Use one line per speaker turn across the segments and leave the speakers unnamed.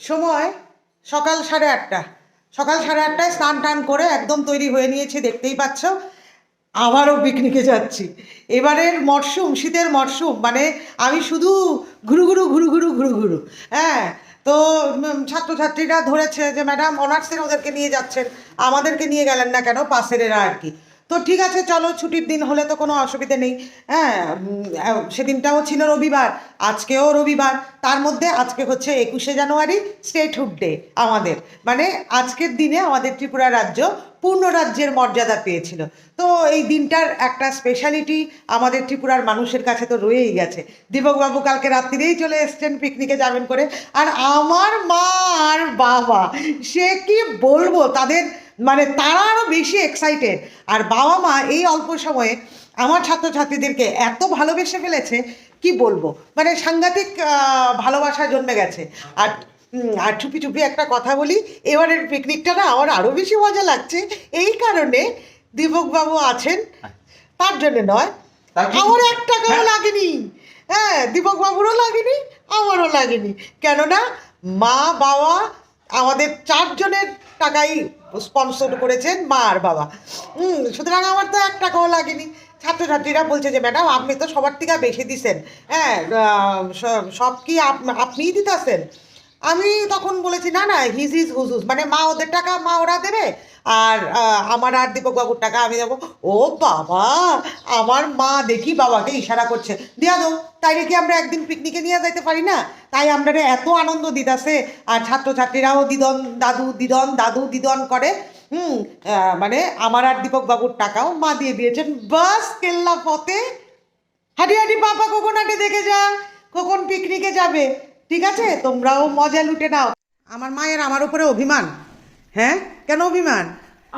সময় সকাল সাড়ে আটটা। সকাল সাড়ে আটটায় স্নান টান করে একদম তৈরি হয়ে নিয়েছি, দেখতেই পাচ্ছ। আবারও পিকনিকে যাচ্ছি। এবারের মরশুম, শীতের মরশুম মানে আমি শুধু ঘুরু ঘুরু ঘুরু ঘুরু ঘুরু ঘুরু। হ্যাঁ তো ছাত্রছাত্রীরা ধরেছে যে, ম্যাডাম অনার্সের ওদেরকে নিয়ে যাচ্ছেন। আমাদেরকে নিয়ে গেলেন না কেন? পাশের এরা আর কি। তো ঠিক আছে, চলো ছুটির দিন হলে তো কোনো অসুবিধে নেই। হ্যাঁ সেদিনটাও ছিল রবিবার, আজকেও রবিবার। তার মধ্যে আজকে হচ্ছে একুশে জানুয়ারি, স্টেটহুড ডে আমাদের। মানে আজকের দিনে আমাদের ত্রিপুরা রাজ্য পূর্ণ রাজ্যের মর্যাদা পেয়েছিল। তো এই দিনটার একটা স্পেশালিটি আমাদের ত্রিপুরার মানুষের কাছে তো রয়েই গেছে। দীপকবাবু কালকে রাত্রিরেই চলে এসছেন পিকনিকে যাবেন করে। আর আমার মা আর বাবা, সে কি বলব? তাদের মানে তারা আরও বেশি এক্সাইটেড আর বাবা মা এই অল্প সময়ে আমার ছাত্রছাত্রীদেরকে এত ভালোবেসে ফেলেছে কি বলব? মানে সাংঘাতিক ভালোবাসা জন্মে গেছে। আর আর চুপি চুপি একটা কথা বলি এবারের পিকনিকটা না আমার আরও বেশি মজা লাগছে। এই কারণে দীপকবাবু আছেন তার জন্য নয়। আমার এক টাকাও লাগেনি। হ্যাঁ দীপকবাবুরও লাগেনি আমারও লাগেনি। কেননা মা বাবা আমাদের চারজনের টাকাই স্পন্সর করেছেন মা আর বাবা। হুম, সুতরাং আমার তো এক টাকাও লাগেনি। ছাত্রছাত্রীরা বলছে যে, ম্যাডাম, আপনি তো সবার থেকে বেশি দিছেন। হ্যাঁ সব কি আপ- আপনিই দিতেছেন? আমি তখন বলেছি, না না হিজ হিজ হুজ হুজ মানে মা ওদের টাকা, মা ওরা দেবে, আর আমার আর দীপক বাবুর টাকা আমি দেবো। ও বাবা, আমার মা দেখি বাবাকে ইশারা করছে। দিয়া দো তাই নাকি আমরা একদিন পিকনিকে নিয়ে যাইতে পারি না? তাই আমরা এত আনন্দ দিতাছে, আর ছাত্রছাত্রীরাও দিদন দাদু দিদন দাদু দিদন করে, হুম মানে আমার আর দীপক বাবুর টাকাও মা দিয়ে দিয়েছেন। বাস, কেল্লা পথে। হাঁটি হাঁটি কখন হাঁটে দেখে যা কখন পিকনিকে যাবে। ঠিক আছে? তোমরাও মজা লুটে নাও। আমার মায়ের আমার উপরে অভিমান। হ্যাঁ? কেন অভিমান?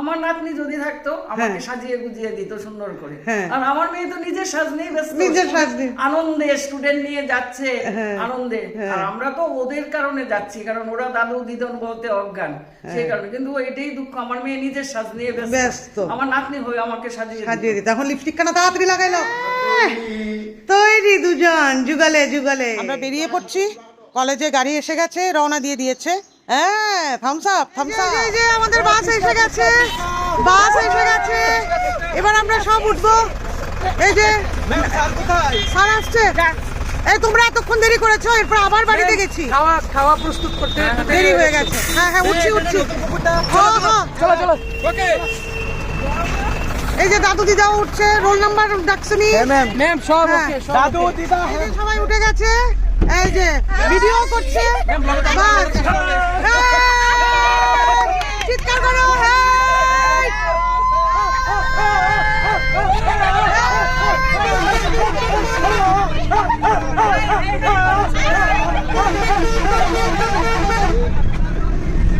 আমার নাতনি যদি থাকতো আমাকে
হ্যাঁ।
সাজিয়ে গুজিয়ে দিত সুন্দর করে।
হ্যাঁ।
আর আমার মেয়ে তো নিজের সাজ নিয়ে ব্যস্ত।
নিজের সাজ।
আনন্দে স্টুডেন্ট নিয়ে যাচ্ছে
হ্যাঁ।
আনন্দে। আর আমরা তো ওদের কারণে যাচ্ছি কারণ ওরা দাদু দিদন বলতে অজ্ঞান সেই কারণে। কিন্তু এটাই দুঃখ আমার মেয়ে নিজের সাজ নিয়ে।
ব্যস্ত।
ব্যস্ত। আমার নাতনি হয়ে আমাকে সাজিয়ে
সাজিয়ে দিতে। এখন লিপস্টিক কেন তাড়াতাড়ি লাগাইলো। তৈরি দুজন যুগালে যুগালে। আমরা বেরিয়ে পড়ছি। কলেজে গাড়ি এসে গেছে রওনা দিয়ে দিয়েছে। হ্যাঁ থামস আপ থামস আপ এই যে আমাদের বাস এসে গেছে। বাস এসে গেছে। এবার আমরা সব উঠবো। এই যে স্যার আসছে। এই তোমরা এতক্ষণ দেরি করেছ এরপর আবার বাড়িতে গেছি।
খাওয়া খাওয়া প্রস্তুত করতে
দেরি হয়ে গেছে। হ্যাঁ হ্যাঁ উঠছি উঠছি। হ্যাঁ হ্যাঁ
চলো চলো ওকে।
এই যে দাদু দিদাও উঠছে রোল নাম্বার ডাকছনি
ম্যাম ম্যাম সব
হ্যাঁ।
দাদু দিদা
সবাই উঠে গেছে। এই যে, ভিডিও করছে।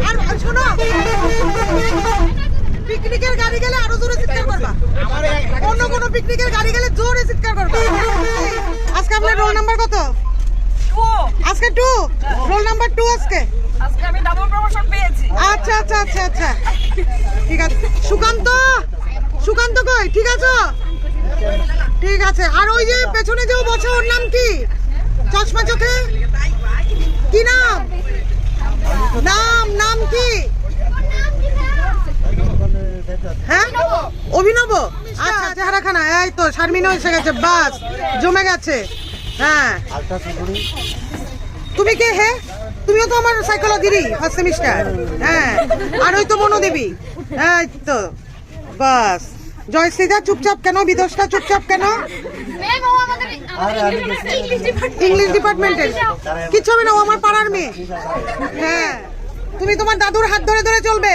আর শোনো, পিকনিকের গাড়ি গেলে আরও জোরে চিৎকার করবা। অন্য কোনো পিকনিকের গাড়ি গেলে জোরে চিৎকার করবা। আজকে আপনার রোল নাম্বার কত? আজকে টু রোল নাম্বার টু আজকে?
আজকে আমি ডাবল প্রমোশন পেয়েছি।
আচ্ছা আচ্ছা আচ্ছা আচ্ছা। ঠিক আছে। সুকান্ত? সুকান্ত কই? ঠিক আছে? ঠিক আছে। আর ওই যে পেছনে যে বসে ওর নাম কি? চশমা চোখে? কি নাম? নাম নাম কি? হ্যাঁ? অভিনব। আচ্ছা চেহারা খানা এই তো শারমিনও এসে গেছে বাস। জমে গেছে। হ্যাঁ। তুমি কে হে? তুমিও তো আমার সাইকোলজিরই ফার্স্ট সেমিস্টার হ্যাঁ। আর ওই তো মনোদেবী। হ্যাঁ তো। বাস। জয়শ্রীদা চুপচাপ কেন? বিদোষটা চুপচাপ কেন?
ইংলিশ
ডিপার্টমেন্টের কিচ্ছু হবে না ও আমার পাড়ার মেয়ে। হ্যাঁ। তুমি তোমার দাদুর হাত ধরে ধরে চলবে।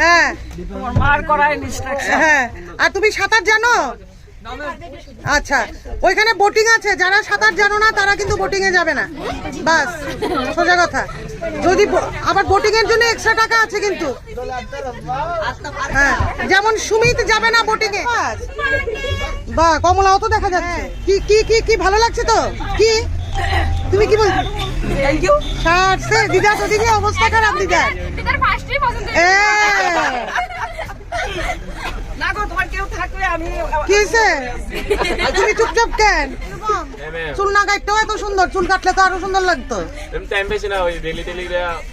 হ্যাঁ।
তোমার মার করা ইনস্ট্রাকশন
হ্যাঁ। আর তুমি সাঁতার জানো? আচ্ছা ওইখানে বোটিং আছে। যারা সাঁতার জানো না তারা কিন্তু বোটিং এ যাবে না। বাস সোজা কথা। যদি আবার বোটিং এর জন্য এক্সট্রা টাকা আছে কিন্তু। হ্যাঁ যেমন সুমিত যাবে না বোটিং এ। বাহ কমলাও তো দেখা যাচ্ছে। কি কি কি কি ভালো লাগছে তো? কি? তুমি কি বলছো
থ্যাংক ইউ
সারছে দিদা তো দিদি অবস্থা খারাপ দিদা।
ফার্স্টই পছন্দ
এ
না গো তোমার কেউ থাকলে আমি
কি তুমি চুপচাপ কেন? চুল না কাটতেও এত সুন্দর চুল কাটলে তো আরও সুন্দর লাগতো।
টাইম পাইছি না ওই ডেলি টেলি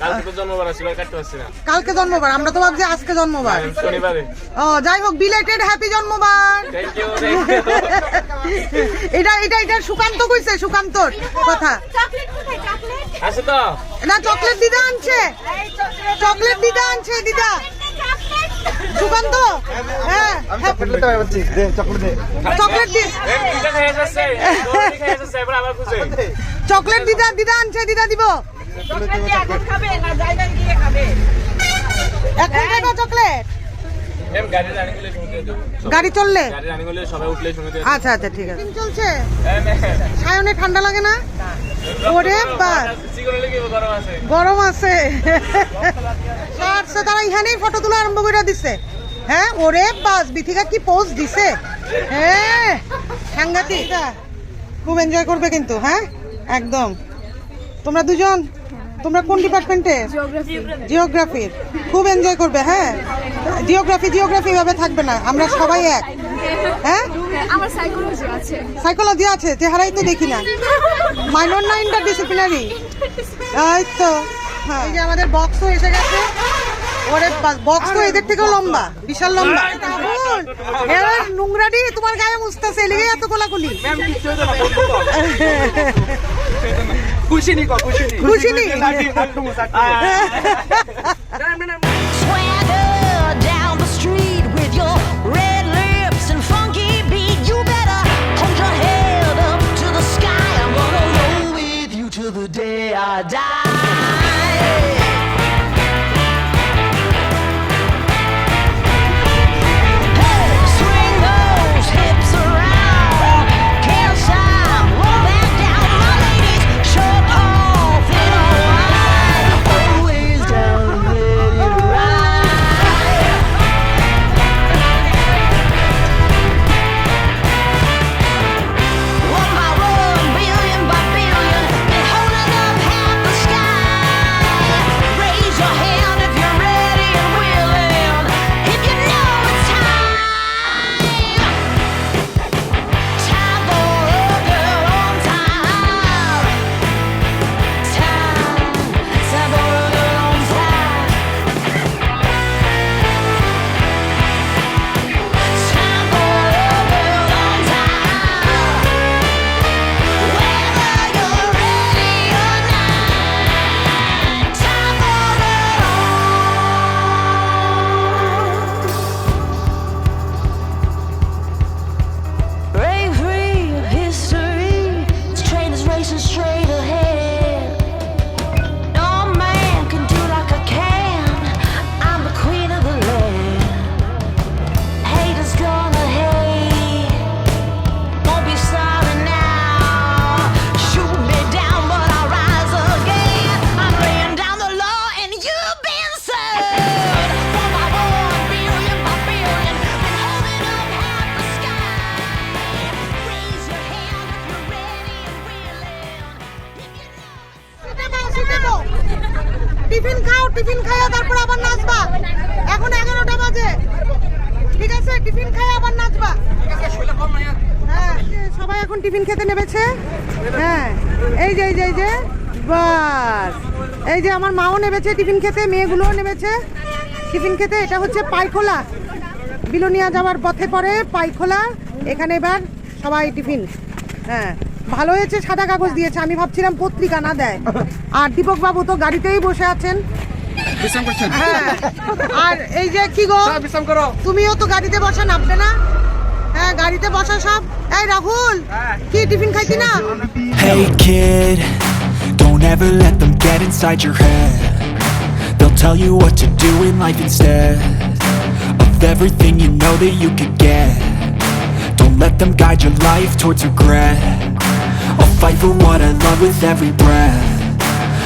কালকে জন্মবার ছিল কাটতে পারছি না।
কালকে জন্মবার আমরা তো ভাবছি আজকে জন্মবার।
শনিবারে।
ও যাই হোক বিলেটেড হ্যাপি জন্মবার। এটা এটা এটা সুকান্ত কইছে সুকান্তর কথা।
চকলেট কোথায় চকলেট?
আছে তো।
না চকলেট দিদা আনছে। চকলেট দিদা আনছে দিদা। সুকান্ত হ্যাঁ চকলেট দি
এই দুইটা খেয়ে যাচ্ছে দুইটা খেয়ে যাচ্ছে এবার আবার খুঁজে
চকলেট দিদা দিদা আনছে দিদা দিব এখন খাবে চকলেট।
গাড়ি
চললে? আচ্ছা আচ্ছা ঠিক আছে। চলছে? সায়নে ঠান্ডা লাগে না? ওরে বাস
গরম আছে।
গরম আছে। তারা এখানেই ফটো তোলা আরম্ভ করে দিছে। হ্যাঁ ওরে বাস বিথিকা কি পোজ দিছে? হ্যাঁ সাংঘাতিক। খুব এনজয় করবে কিন্তু হ্যাঁ? একদম। তোমরা দুজন তোমরা কোন ডিপার্টমেন্টে জিওগ্রাফির খুব এনজয় করবে হ্যাঁ? জিওগ্রাফি জিওগ্রাফি ভাবে থাকবে না আমরা সবাই এক। হ্যাঁ?
আমার সাইকোলজি আছে।
সাইকোলজি আছে চেহারাই তো দেখি না। মাইনর না ইন্টার ডিসিপ্লিনারি এই তো হ্যাঁ। এই যে আমাদের বক্সও এসে গেছে। ওরে বক্স তো এদের থেকেও লম্বা বিশাল লম্বা। এবার নোংরাটি তোমার গায়ে মুছতেছে এলিগে এত কোলাকুলি।
ম্যাম
ಖುಷಿನಿ ಖುಷಿನಿ ಖುಷಿನಿ To the day I die.
Tiffin খাইয়া তারপর আবার নাচবা। এখন এগারোটা বাজে। ঠিক আছে? টিফিন খাইয়া আবার নাচবা। হ্যাঁ সবাই এখন টিফিন খেতে নেমেছে। হ্যাঁ এই যে এই যে এই যে, বাস। এই যে আমার মাও নেমেছে টিফিন খেতে, মেয়েগুলোও নেমেছে টিফিন খেতে। এটা হচ্ছে পাইখোলা। বিলোনিয়া যাওয়ার পথে পড়ে পাইখোলা। এখানে এবার সবাই টিফিন। হ্যাঁ ভালো হয়েছে, সাদা কাগজ দিয়েছে। আমি ভাবছিলাম পত্রিকা না দেয়। আর দীপক বাবু তো গাড়িতেই বসে আছেন।
বিশ্রাম করছেন
হ্যাঁ আর এই যে কি গো
বিশ্রাম করো
তুমিও তো গাড়িতে বসা নামবে না হ্যাঁ গাড়িতে বসা সব এই রাহুল কি টিফিন খাইতি না
Hey kid, don't ever let them get inside your head. They'll tell you what to do in life instead of everything you know that you could get. Don't let them guide your life towards regret. I'll fight for what I love with every breath.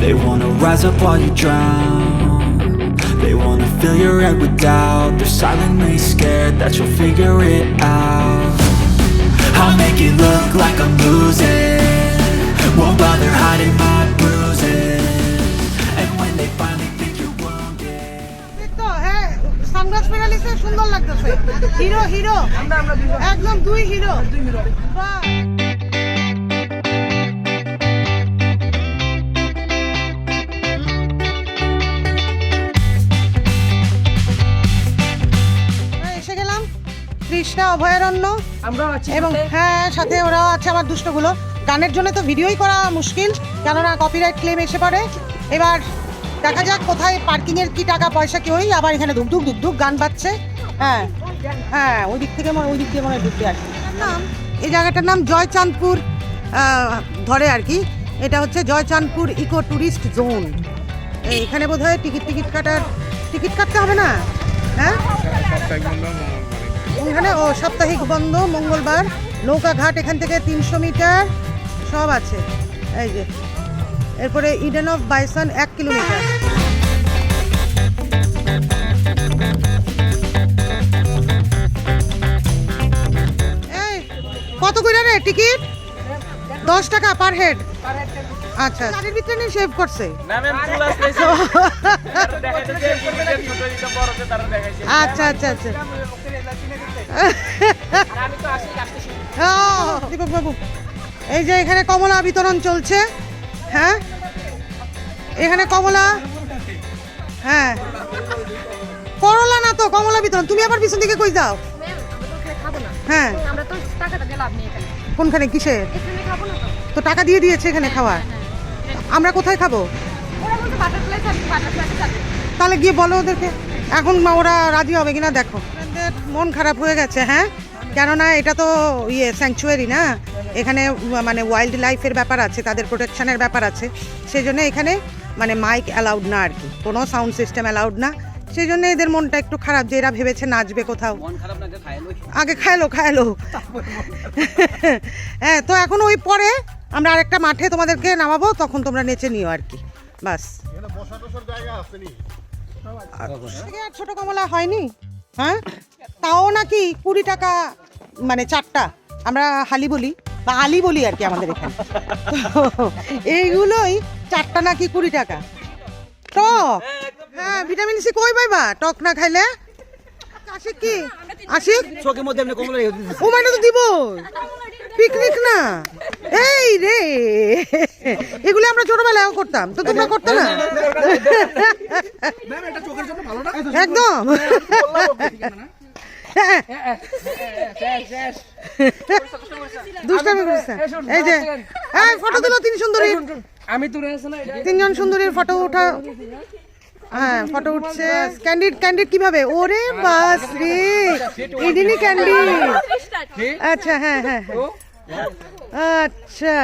They wanna rise up while you drown They wanna fill your head with doubt They're silently scared that you'll figure it out I'll make it look like I'm losing Won't bother hiding my bruises And when they finally think you're wounded
হ্যাঁ sunglass পরে নিছে সুন্দর লাগতেছে hero hero একদম দুই hero Krishna অভয়ারণ্য।
আমরা আছি
এবং হ্যাঁ সাথে ওরাও আছে আমার দুষ্টগুলো। গানের জন্য তো ভিডিওই করা মুশকিল কেননা কপিরাইট ক্লেম এসে পড়ে। এবার দেখা যাক কোথায় পার্কিং এর কি টাকা পয়সা কি ওই আবার এখানে ধুক ধুক ধুক ধুক গান বাজছে। হ্যাঁ হ্যাঁ ওই দিক থেকে মনে ওই দিক দিয়ে মনে হয় ঢুকতে আর কি। এই জায়গাটার নাম জয়চাঁদপুর ধরে আর কি। এটা হচ্ছে জয়চাঁদপুর ইকো ট্যুরিস্ট জোন। এখানে বোধ হয় টিকিট টিকিট কাটার টিকিট কাটতে হবে না? হ্যাঁ? এখানে, ও সাপ্তাহিক বন্ধ, মঙ্গলবার। নৌকা ঘাট এখান থেকে তিনশো মিটার, সব আছে। এই যে, এরপরে ইডেন অফ বাইসন এক কিলোমিটার। কত করে রে টিকিট? দশ টাকা পার হেড। আচ্ছা গাড়ির ভিতরে নিয়ে সেভ করছে।
না ম্যাম চুল দেখাইছে।
আচ্ছা আচ্ছা আচ্ছা। ও, দীপক বাবু এই যে এখানে কমলা বিতরণ চলছে। হ্যাঁ? এখানে কমলা? হ্যাঁ। করলা না তো কমলা বিতরণ। তুমি আবার পিছন দিকে কই যাও? হ্যাঁ।
আমরা তো টাকাটা দিয়ে এখানে।
কোনখানে? কিসের?
এখানে খাব না তো।
তো টাকা দিয়ে দিয়েছে এখানে খাওয়ার? আমরা কোথায় খাব?
ওরা বলতে বাটারফ্লাই চাবি বাটারফ্লাই চাবি
তাহলে গিয়ে বলো ওদেরকে। এখন মা ওরা রাজি হবে কিনা দেখো। মন খারাপ হয়ে গেছে হ্যাঁ? কেননা এটা তো ইয়ে স্যাংচুয়ারি না? এখানে মানে ওয়াইল্ড লাইফের ব্যাপার আছে তাদের প্রোটেকশনের ব্যাপার আছে। সেই জন্য এখানে মানে মাইক অ্যালাউড না আর কি। কোনো সাউন্ড সিস্টেম অ্যালাউড না। সেই জন্য এদের মনটা একটু খারাপ যে এরা ভেবেছে নাচবে কোথাও। আগে খাইলো খাইলো হ্যাঁ তো এখন ওই পরে আমরা আরেকটা মাঠে তোমাদেরকে নামাবো তখন তোমরা নেচে নিও আর কি। বাস। আর ছোট কমলা হয়নি? হ্যাঁ? তাও নাকি কুড়ি টাকা মানে চারটা। আমরা হালি বলি বা আলি বলি আর কি আমাদের এখানে। এইগুলোই চারটা নাকি কুড়ি টাকা। টক। হ্যাঁ ভিটামিন সি কই পাইবা? টক না খাইলে? আশিক কি? আশিক
চোখের মধ্যে এমনি কমলা
ও মানে তো দিব পিকনিক না। এই রে। এগুলো আমরা ছোটবেলায়ও করতাম তো তোমরা করতে না? একদম। দুষ্টামি করছে এই যে ফটো দিল তিন সুন্দরী
আমি
তিনজন সুন্দরীর ফটো ওঠা হ্যাঁ ফটো উঠছে। ক্যান্ডিড ক্যান্ডিড কীভাবে? ওরে বাস রে এদিনই ক্যান্ডিড আচ্ছা হ্যাঁ হ্যাঁ হ্যাঁ। আচ্ছা।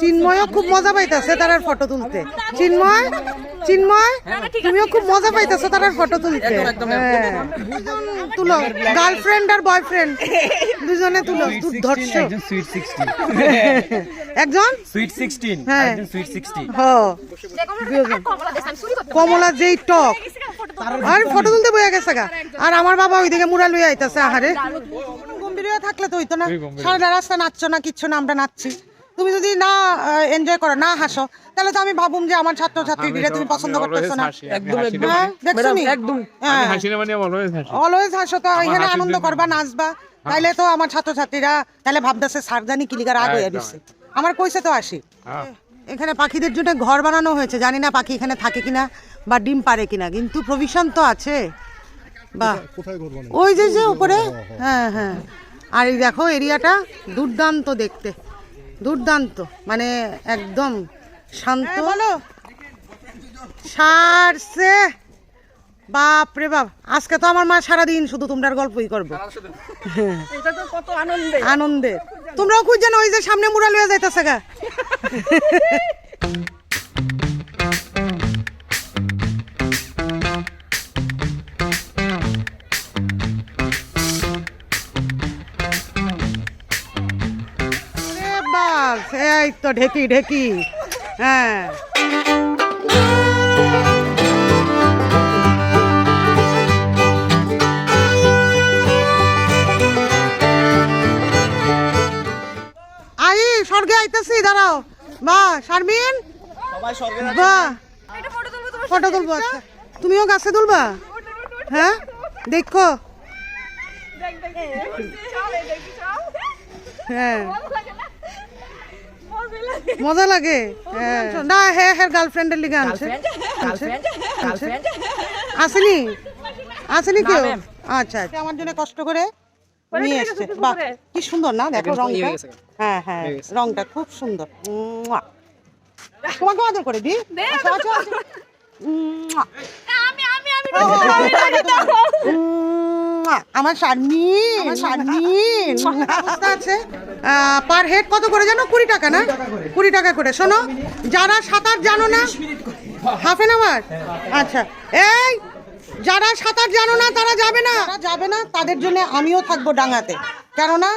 চিন্ময়ও খুব মজা পাইতাছে তার ফটো তুলতে। চিন্ময় চিন্ময় তুমিও খুব মজা পাইতাছো তার ফটো তুলতে। হ্যাঁ। তুলো গার্লফ্রেন্ড আর বয়ফ্রেন্ড দুজনে তুলো
সুইট 16
একজন
সুইট 16
হ্যাঁ।
সুইট 60
হ
কমলা দেশ আমি চুরি করতে
কমলা যেই টক। আর ফটো তুলতে বইয়া গেছে গা। আর আমার বাবা ওইদিকে মুড়া লইয়া আইতাছে আহারে। গম্ভীর থাকলে তো হইতো না। সারা রাস্তা নাচছো না কিচ্ছু না আমরা নাচছি। তুমি যদি না এনজয় করো না হাসো তাহলে তো আমি ভাবুম যে আমার ছাত্র ছাত্রীদের তুমি পছন্দ করতেছো না।
একদম একদম।
হ্যাঁ দেখছ নি?
একদম।
হ্যাঁ।
হাসি না মানে অলওয়েজ হাসি।
অলওয়েজ হাসো তো এখানে আনন্দ করবা নাচবা। তাইলে তো আমার ছাত্র ছাত্রছাত্রীরা তাহলে ভাবতেছে সারজানি কিলিকার আগ হয়ে দিচ্ছে আমার কইছে তো আসি
হ্যাঁ।
এখানে পাখিদের জন্য ঘর বানানো হয়েছে। জানি না পাখি এখানে থাকে কিনা বা ডিম পারে কিনা কিন্তু প্রভিশন তো আছে। বাহ। ওই যে যে উপরে। হ্যাঁ হ্যাঁ। আর এই দেখো এরিয়াটা দুর্দান্ত দেখতে। দুর্দান্ত মানে একদম শান্ত। বলো। সারছে। বাপ রে বাপ আজকে তো আমার মা সারাদিন শুধু তোমরার গল্পই করব।
আনন্দে।
তোমরাও খুঁজ জানো ওই যে সামনে মুরাল হয়ে যাইতেছে গা। এই তো ঢেকি ঢেকি হ্যাঁ আই স্বর্গে আইতেছি দাঁড়াও বা শারমিন বা
ফটো তুলবো
আচ্ছা তুমিও গাছে তুলবা হ্যাঁ দেখো হ্যাঁ
মজা লাগে।
হ্যাঁ। না হ্যাঁ হ্যাঁ গার্লফ্রেন্ডের লিগে আনছে? আসেনি? আসেনি কেউ? আচ্ছা আচ্ছা। আমার জন্য কষ্ট করে নিয়ে এসছে। বাহ কি সুন্দর না? দেখো রংটা। হ্যাঁ হ্যাঁ রংটা খুব সুন্দর। তোমাকে আদর করে দি। আচ্ছা আচ্ছা।
আমি আমি আমি
আমার শারমিন। আমার শারমিন। আছে? পার হেড কত করে জানো? কুড়ি টাকা না? কুড়ি টাকা করে। শোনো যারা সাঁতার জানো না হাফ এন আওয়ার আচ্ছা। এই যারা সাঁতার জানো না তারা যাবে না। তারা যাবে না তাদের জন্য আমিও থাকব ডাঙাতে। কেননা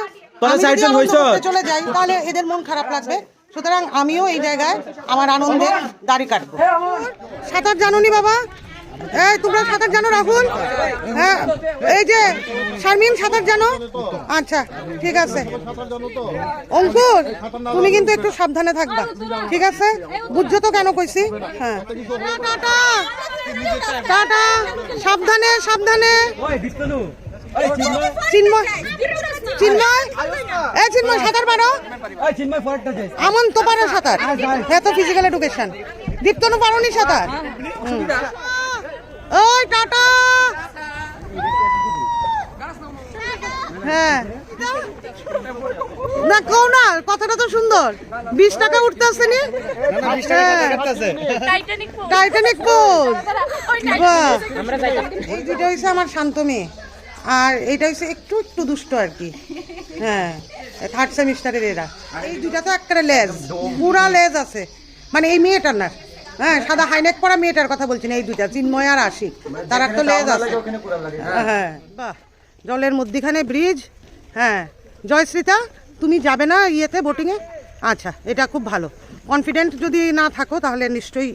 চলে যাই তাহলে এদের মন খারাপ লাগবে। সুতরাং আমিও এই জায়গায় আমার আনন্দে দাড়ি কাটবো। সাঁতার জানোনি বাবা? এই, তোমরা সাঁতার জানো, রাহুল? হ্যাঁ এই যে শারমিন সাঁতার জানো? আচ্ছা ঠিক আছে। অঙ্কুর, তুমি কিন্তু একটু সাবধানে থাকবা, ঠিক আছে? বুঝছ তো কেন কইছি? হ্যাঁ। টাটা, সাবধানে সাবধানে। চিন্ময় চিন্ময়? চিন্ময়, সাঁতার পারো পারো সাঁতার। ফিজিক্যাল এডুকেশন দীপ্তনু পারোনি সাঁতার? হুম। ওই টাটা। হ্যাঁ। না কও না কথাটা তো সুন্দর। বিশ টাকা উঠতে
টাইটানিক
পোজ এই দুটো হয়েছে আমার শান্ত মেয়ে। আর এইটা হচ্ছে একটু একটু দুষ্ট আর কি। হ্যাঁ। থার্ড সেমিস্টারের এরা এই দুটা তো একটা লেজ। পুরা লেজ আছে। মানে এই মেয়েটার না। হ্যাঁ সাদা হাইনেক পরা মেয়েটার কথা বলছি না এই দুইটা চিন্ময় আর আশিক। তার একটা লেজ আছে। হ্যাঁ বাহ জলের মধ্যিখানে ব্রিজ হ্যাঁ। জয়শ্রীতা তুমি যাবে না ইয়েতে বোটিংয়ে? আচ্ছা এটা খুব ভালো। কনফিডেন্ট যদি না থাকো তাহলে নিশ্চয়ই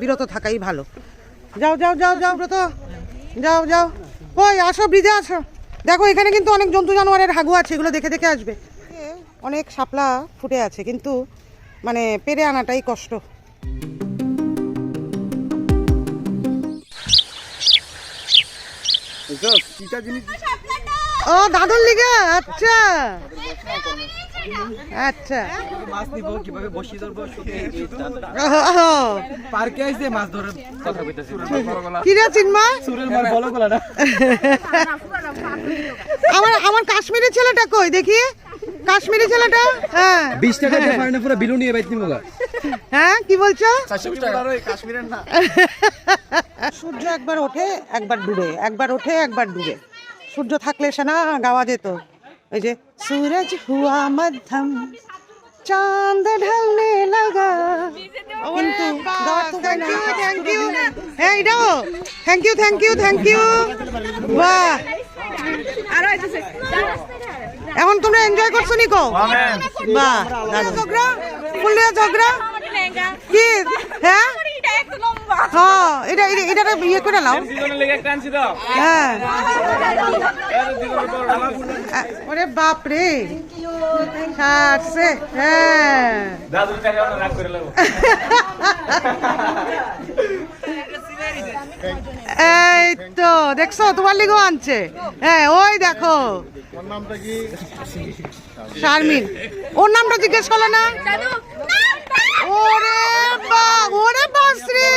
বিরত থাকাই ভালো। যাও যাও যাও যাও ব্রত। যাও যাও। ওই আসো ব্রিজে আসো। দেখো এখানে কিন্তু অনেক জন্তু জানোয়ারের হাগু আছে এগুলো দেখে দেখে আসবে। অনেক শাপলা ফুটে আছে কিন্তু মানে পেরে আনাটাই কষ্ট। ও দাদুর লিগে আচ্ছা। আচ্ছা।
মাছ নিব কীভাবে বসি ধরবো পার্কে আইছে মাছ ধরার কথা কইতাছি।
কি রে চিন্ময়
সুরের মার বলো গোলা
আমার আমার কাশ্মীরি ছেলেটা কই? দেখি। কাশ্মীরি ছেলেটা? হ্যাঁ।
20 টাকা দিয়ে পারে না পুরো বিলু নিয়ে বাইতে
হ্যাঁ কি বলছো? সূর্য একবার ওঠে একবার ডুবে। একবার ওঠে একবার ডুবে। সূর্য থাকলে সে না গাওয়া যেত। ওই যে সুরজ হুয়া মধ্যম চাঁদ ঢলনে লাগা। কিন্তু। থ্যাংক ইউ হ্যাঁ এটাও। Thank you thank you thank you বাহ। এখন তোমরা এনজয় করছ নিকো? বাহ ঝগড়া ফুলিয়া ঝগড়া? কি? হ্যাঁ?
এটা
হ্যাঁ এটা এটা ইয়ে করে নাও।
লেগে
হ্যাঁ। ওরে বাপ রে হ্যাঁ। এই তো দেখছ? তোমার লিগেও আনছে। হ্যাঁ ওই দেখো। শারমিন। ওর নামটা জিজ্ঞেস করল না ওরে বা ওরে বাসরি।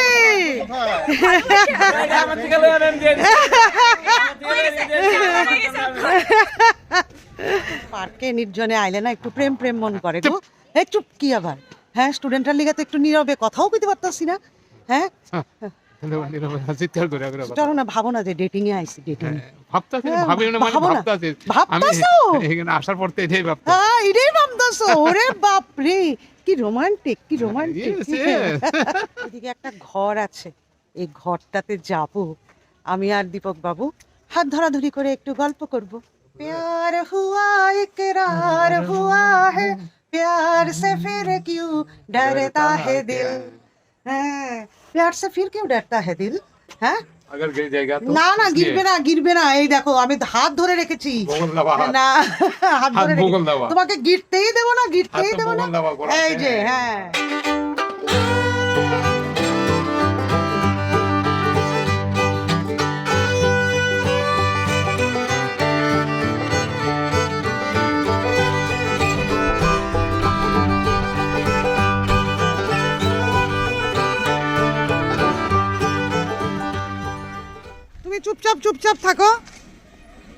পার্কে নির্জনে আইলে না একটু প্রেম প্রেম মন করে গো। একটু কি আবার? হ্যাঁ স্টুডেন্টের লিগে তো একটু নীরবে কথাও কইতে পারতাছি না। হ্যাঁ। চলো না ভাবো না যে ডেটিং এ আইছি ডেটিং
হ্যাঁ, ভাবতাছি? আসার পর তো এটাই
হ্যাঁ এটাই ভাবতেছো। ওরে বাপ রে কি রোমান্টিক কি রোমান্টিক
Yes, yes.
এদিকে একটা ঘর আছে এই ঘরটাতে যাব আমি আর দীপক বাবু হাত ধরাধরি করে একটু গল্প করব প্যার হুয়া ইকরার হুয়া है प्यार से फिर क्यों डरता है दिल হ্যাঁ प्यार से फिर क्यों डरता है दिल হ্যাঁ না না গিরবে না গিরবে না। এই দেখো আমি হাত ধরে রেখেছি। না হাত ধরে তোমাকে গিরতেই দেবো না গিরতেই দেবো না? এই যে
হ্যাঁ।
তুমি চুপচাপ চুপচাপ থাকো।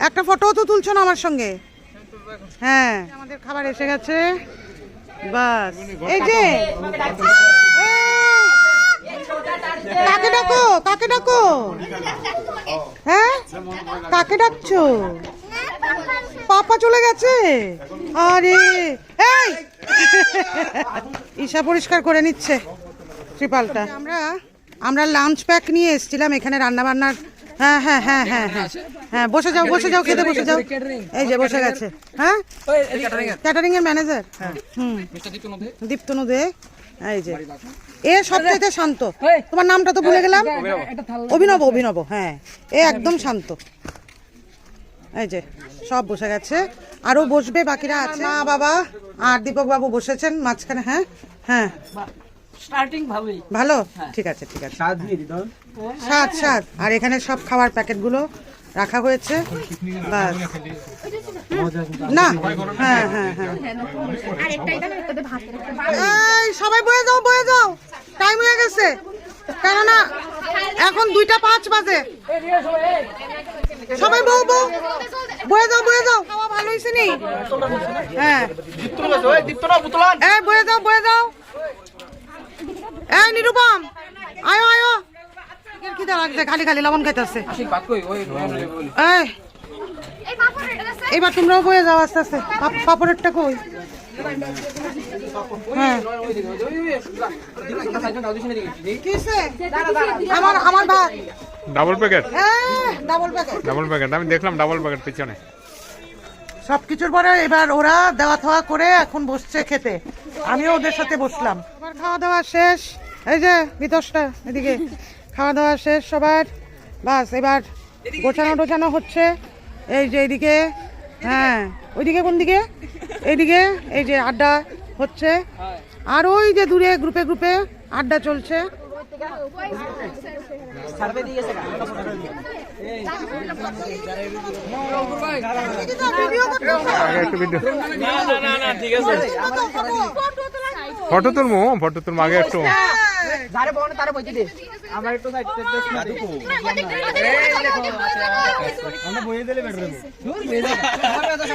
একটা ফটোও তো তুলছো না আমার সঙ্গে? হ্যাঁ। আমাদের খাবার এসে গেছে। বাস। এই যে। কাকে ডাকো? কাকে ডাকো? হ্যাঁ? কাকে ডাকছো? পাপা চলে গেছে? আরে! এই! ঈশা পরিষ্কার করে নিচ্ছে। ত্রিপালটা। আমরা আমরা লাঞ্চ প্যাক নিয়ে এসেছিলাম এখানে রান্না বান্নার হ্যাঁ হ্যাঁ হ্যাঁ হ্যাঁ হ্যাঁ। হ্যাঁ বসে যাও বসে যাও খেতে বসে যাও। এই যে বসে গেছে। হ্যাঁ? ক্যাটারিং এর। ম্যানেজার হুম। দীপ্তনু দে এই যে। এ সবচাইতে শান্ত। তোমার নামটা তো ভুলে গেলাম। অভিনব অভিনব হ্যাঁ। এ একদম শান্ত। এই যে সব বসে গেছে। আরও বসবে বাকিরা আছে। মা বাবা আর দীপক বাবু বসেছেন মাঝখানে হ্যাঁ? হ্যাঁ।
স্টার্টিং ভালোই।
ভালো? ঠিক আছে ঠিক আছে। স্বাদ স্বাদ আর এখানে সব খাবার প্যাকেটগুলো রাখা হয়েছে। বাস। না। হ্যাঁ হ্যাঁ হ্যাঁ। এই সবাই বয়ে যাও বয়ে যাও। টাইম হয়ে গেছে। কেননা এখন দুইটা পাঁচ বাজে। সবাই বউ বউ। বয়ে যাও বয়ে যাও। খাওয়া ভালো হয়েছে নি? হ্যাঁ। এই বয়ে যাও বয়ে যাও। এই নিরুপম! আয়ো আয়ো! খিদে লাগছে খালি খালি লবণ খাইতেছে। এই এবার তোমরাও বয়ে যাও আস্তে আস্তে। পাপ- পাপড়েরটা কই? হ্যাঁ। আমার আমার ভাত
double
packet double packet
double packet আমি দেখলাম ডাবল প্যাকেট পিছনে।
সব কিছুর পরে এবার ওরা দেওয়া থাওয়া করে এখন বসছে খেতে। আমিও ওদের সাথে বসলাম। খাওয়া দাওয়া শেষ। এই যে বিতসটা এদিকে। খাওয়া দাওয়া শেষ সবার। বাস, এবার গোছানো টোছানো হচ্ছে। এই যে এইদিকে হ্যাঁ ওইদিকে কোন দিকে? এইদিকে, এই যে আড্ডা হচ্ছে। আর ওই যে দূরে, গ্রুপে গ্রুপে আড্ডা চলছে।
আগে একটু ভিডিও
না না না না ঠিক আছে
ফটো তুলবো ফটো তুলবো আগে একটু।
আমরা বইয়ে দিলে বেটার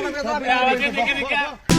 আমাকে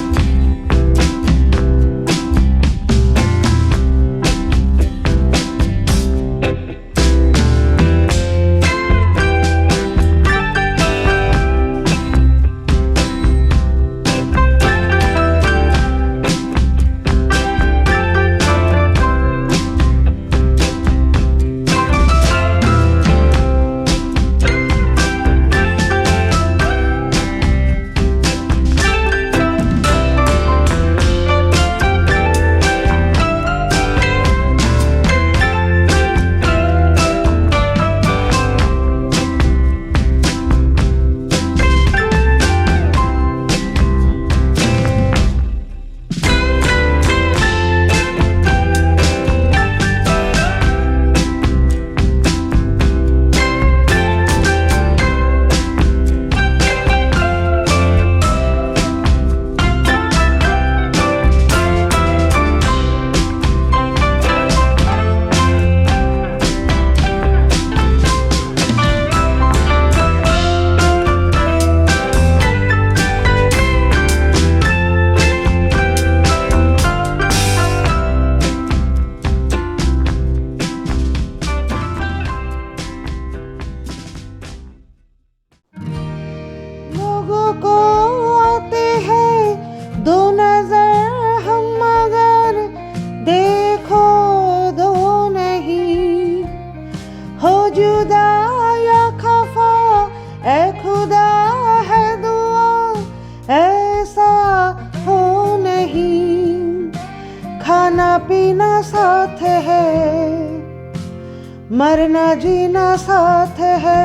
मरना जीना साथ है,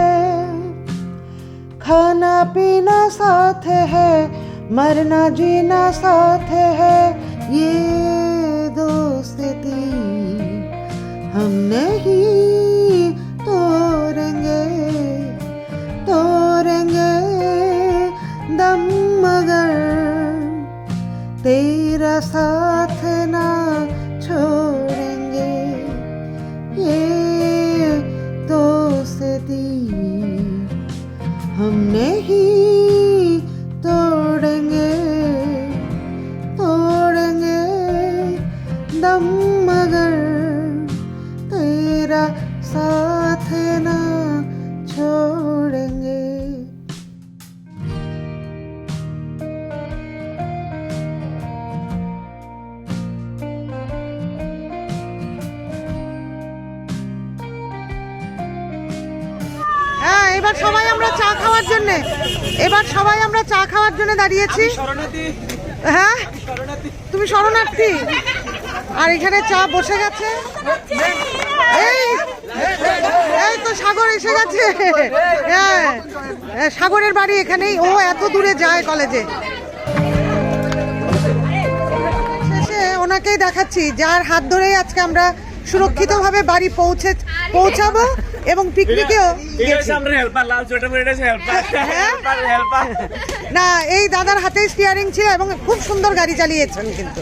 खाना पीना साथ है, मरना जीना साथ है, ये दोस्ती हम नहीं तोड़ेंगे तोड़ेंगे दम मगर तेरा साथ ना এবার সবাই আমরা চা খাওয়ার জন্য এবার সবাই আমরা চা খাওয়ার জন্য দাঁড়িয়েছি। হ্যাঁ? তুমি শরণার্থী? আর এখানে চা বসে গেছে? এই! এই তো সাগর এসে গেছে। হ্যাঁ হ্যাঁ, সাগরের বাড়ি এখানেই। ও এত দূরে যায় কলেজে। শেষে ওনাকেই দেখাচ্ছি যার হাত ধরেই আজকে আমরা সুরক্ষিতভাবে বাড়ি পৌঁছে পৌঁছাবো। এবং পিকনিকেও হ্যাঁ? না এই দাদার হাতেই স্টিয়ারিং ছিল এবং খুব সুন্দর গাড়ি চালিয়েছেন কিন্তু।